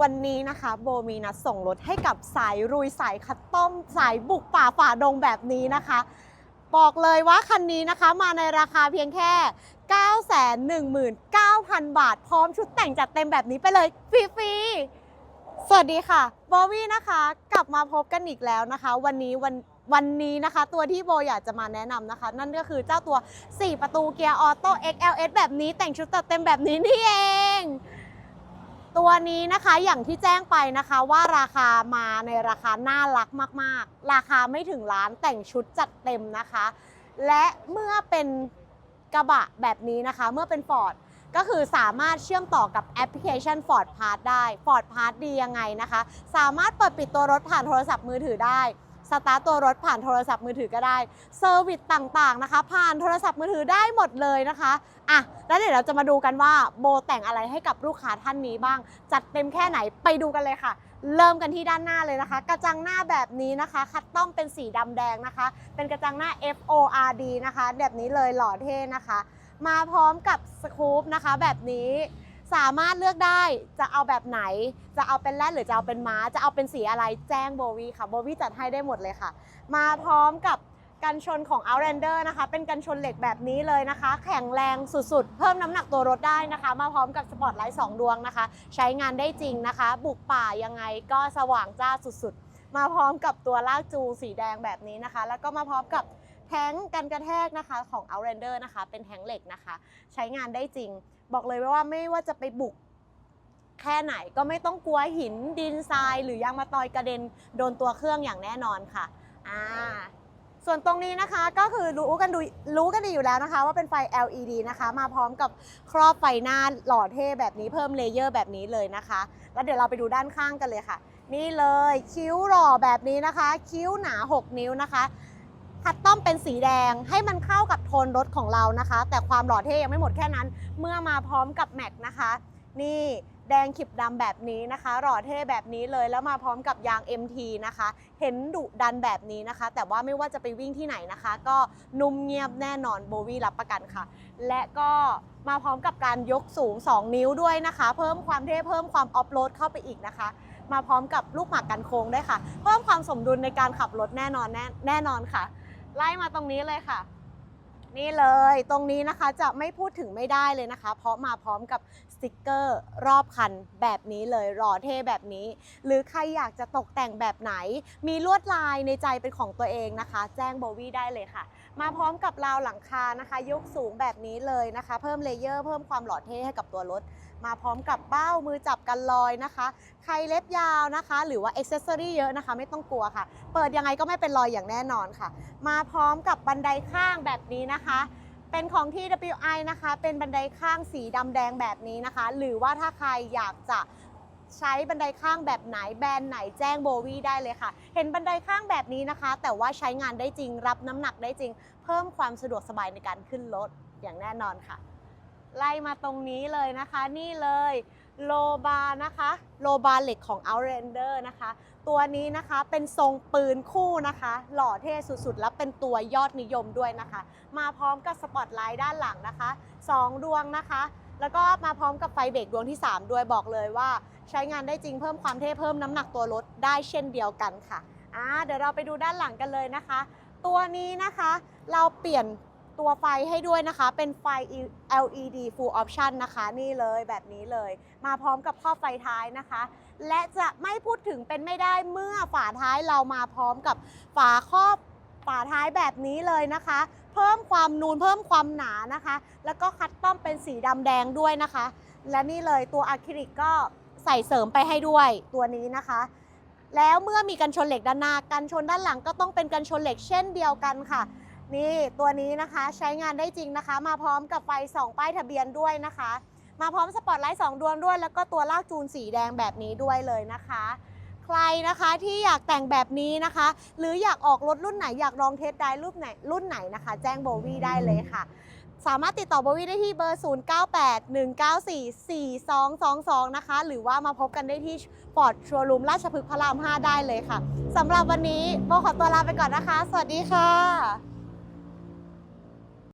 วันนี้นะคะโบมีนัดส่งรถให้กับสายรุยสายคัดต้มสายบุกป่าฝ่าดงแบบนี้นะคะ บอกเลยว่าคันนี้นะคะมาในราคาเพียงแค่ 919,000 บาท พร้อมชุดแต่งจัดเต็มแบบนี้ไปเลยฟรีๆสวัสดีค่ะโบวี่นะคะกลับมาพบกันอีกแล้วนะคะ วันนี้วันวันนี้นะคะตัวที่โบอยากจะมาแนะนำนะคะ นั่นก็คือเจ้าตัว 4 ประตูเกียร์ออโต้ XLS แบบนี้แต่งชุดจัดเต็มแบบนี้นี่เอง ตัวนี้นะคะอย่างที่แจ้งไปนะคะว่าราคามาในราคาน่ารักมากๆ ราคาไม่ถึงล้านแต่งชุดจัดเต็มนะคะ และเมื่อเป็นกระบะแบบนี้นะคะ เมื่อเป็น Ford ก็คือสามารถเชื่อมต่อกับแอปพลิเคชัน Ford Pass ได้ Ford Pass ดียังไงนะคะ สามารถเปิดปิดตัวรถผ่านโทรศัพท์มือถือได้ สตาร์ทตัวรถผ่านโทรศัพท์มือถือก็ได้เซอร์วิสต่างๆนะคะ ผ่านโทรศัพท์มือถือได้หมดเลยนะคะอะแล้วเดี๋ยวเราจะมาดูกันว่าโบแต่งอะไรให้กับลูกค้าท่านนี้บ้าง จัดเต็มแค่ไหนไปดูกันเลยค่ะ เริ่มกันที่ด้านหน้าเลยนะคะ กระจังหน้าแบบนี้นะคะ คัดต้อมเป็นสีดำแดงนะคะ เป็นกระจังหน้า F O R D นะคะ แบบนี้เลยหล่อเท่นะคะ มาพร้อมกับสกู๊ปนะคะแบบนี้ สามารถเลือกได้จะเอาแบบไหน จะเอาเป็นแรดหรือจะเอาเป็นม้า จะเอาเป็นสีอะไรแจ้งโบวีค่ะโบวีจัดให้ได้หมดเลยค่ะ มาพร้อมกับกันชนของ Outlander นะคะ เป็นกันชนเหล็กแบบนี้เลยนะคะ แข็งแรงสุดๆ เพิ่มน้ำหนักตัวรถได้นะคะ มาพร้อมกับสปอตไลท์2ดวงนะคะ ใช้งานได้จริงนะคะ บุกป่ายังไงก็สว่างจ้าสุดๆ มาพร้อมกับตัวลากจูสีแดงแบบนี้นะคะ แล้วก็มาพร้อมกับ แท้งกันกระแทกนะคะของ Outlander นะคะ เป็นแท้งเหล็กนะคะ ใช้งานได้จริง บอกเลยว่าไม่ว่าจะไปบุกแค่ไหนก็ไม่ต้องกลัวหินดินทราย หรือยางมาตอยกระเด็นโดนตัวเครื่องอย่างแน่นอนค่ะอ่าส่วนตรงนี้นะคะก็คือรู้กันดูรู้กันดีอยู่แล้วนะคะ ว่าเป็นไฟ LED นะคะ มาพร้อมกับครอบไฟหน้าหล่อเท่แบบนี้เพิ่มเลเยอร์แบบนี้เลยนะคะ แล้วเดี๋ยวเราไปดูด้านข้างกันเลยค่ะ นี่เลยคิ้วหล่อแบบนี้นะคะ คิ้วหนา 6 นิ้วนะคะ คัดต้อมเป็นสีแดงให้มันเข้ากับโทนรถของเรานะคะ แต่ความหล่อเท่ยังไม่หมดแค่นั้น เมื่อมาพร้อมกับแม็กนะคะ นี่แดงขิบดำแบบนี้นะคะ หล่อเท่แบบนี้เลยแล้วมาพร้อมกับยาง MT นะคะ เห็นดุดันแบบนี้นะคะ แต่ว่าไม่ว่าจะไปวิ่งที่ไหนนะคะ ก็นุ่มเงียบแน่นอนโบวี่รับประกันค่ะ และก็มาพร้อมกับการยกสูง 2 นิ้วด้วยนะคะ เพิ่มความเท่เพิ่มความออฟโรดเข้าไปอีกนะคะ มาพร้อมกับลูกหมากกันโค้งด้วยค่ะ เพิ่มความสมดุลในการขับรถแน่นอนแน่แน่นอนค่ะ ไล่มาตรงนี้เลยค่ะ นี่เลยตรงนี้นะคะจะไม่พูดถึงไม่ได้เลยนะคะ เพราะมาพร้อมกับ ติกเกอร์รอบคันแบบนี้เลยหล่อเท่แบบนี้ หรือใครอยากจะตกแต่งแบบไหน มีลวดลายในใจเป็นของตัวเองนะคะ แจ้งโบวี่ได้เลยค่ะ มาพร้อมกับราวหลังคานะคะ ยกสูงแบบนี้เลยนะคะ เพิ่มเลเยอร์เพิ่มความหล่อเท่ให้กับตัวรถ มาพร้อมกับเบ้ามือจับกันลอยนะคะ ใครเล็บยาวนะคะ หรือว่าอ็อกเซสซอรี่เยอะนะคะ ไม่ต้องกลัวค่ะ เปิดยังไงก็ไม่เป็นรอยอย่างแน่นอนค่ะ มาพร้อมกับบันไดข้างแบบนี้นะคะ เป็นของที่ WI นะคะ เป็นบันไดข้างสีดำแดงแบบนี้นะคะ หรือว่าถ้าใครอยากจะใช้บันไดข้างแบบไหนแบรนด์ไหนแจ้งโบวี่ได้เลยค่ะ เห็นบันไดข้างแบบนี้นะคะ แต่ว่าใช้งานได้จริง รับน้ำหนักได้จริง เพิ่มความสะดวกสบายในการขึ้นรถอย่างแน่นอนค่ะ ไล่มาตรงนี้เลยนะคะ นี่เลย โลบานะคะ โลบาเหล็กของ Outlander นะคะ ตัวนี้นะคะเป็นทรงปืนคู่นะคะ หล่อเท่สุดๆ และเป็นตัวยอดนิยมด้วยนะคะ มาพร้อมกับสปอตไลท์ด้านหลังนะคะ 2 ดวงนะคะ แล้วก็มาพร้อมกับไฟเบรกดวงที่ 3 ด้วยบอกเลยว่า ใช้งานได้จริงเพิ่มความเท่เพิ่มน้ำหนักตัวรถได้เช่นเดียวกันค่ะอ่าเดี๋ยวเราไปดูด้านหลังกันเลยนะคะ ตัวนี้นะคะเราเปลี่ยน ตัวไฟให้ด้วยนะคะ เป็นไฟ LED full option นะคะ นี่เลยแบบนี้เลย มาพร้อมกับข้อไฟท้ายนะคะ และจะไม่พูดถึงเป็นไม่ได้เมื่อฝาท้ายเรามาพร้อมกับฝาครอบฝาท้ายแบบนี้เลยนะคะ เพิ่มความนูนเพิ่มความหนานะคะ แล้วก็คัดต้อมเป็นสีดำแดงด้วยนะคะ และนี่เลยตัวอะคริลิกก็ใส่เสริมไปให้ด้วยตัวนี้นะคะ แล้วเมื่อมีกันชนเหล็กด้านหน้ากันชนด้านหลังก็ต้องเป็นกันชนเหล็กเช่นเดียวกันค่ะ นี่ตัวนี้นะคะใช้งานได้จริงนะคะ มาพร้อมกับไฟส่องป้ายทะเบียนด้วยนะคะ มาพร้อมสปอตไลท์2ดวงด้วย แล้วก็ตัวลากจูนสีแดงแบบนี้ด้วยเลยนะคะ ใครนะคะที่อยากแต่งแบบนี้นะคะ หรืออยากออกรถรุ่นไหนอยากลองเทสไดร์รุ่นไหนรุ่นไหนนะคะ แจ้งโบวี่ได้เลยค่ะสามารถติดต่อโบวี่ได้ที่เบอร์ 0981944222 นะคะ หรือว่ามาพบกันได้ที่ฟอร์ดชัวรูมราชพฤกษ์พระราม 5 ได้เลยค่ะ สำหรับวันนี้โบขอตัวลาไปก่อนนะคะ สวัสดีค่ะ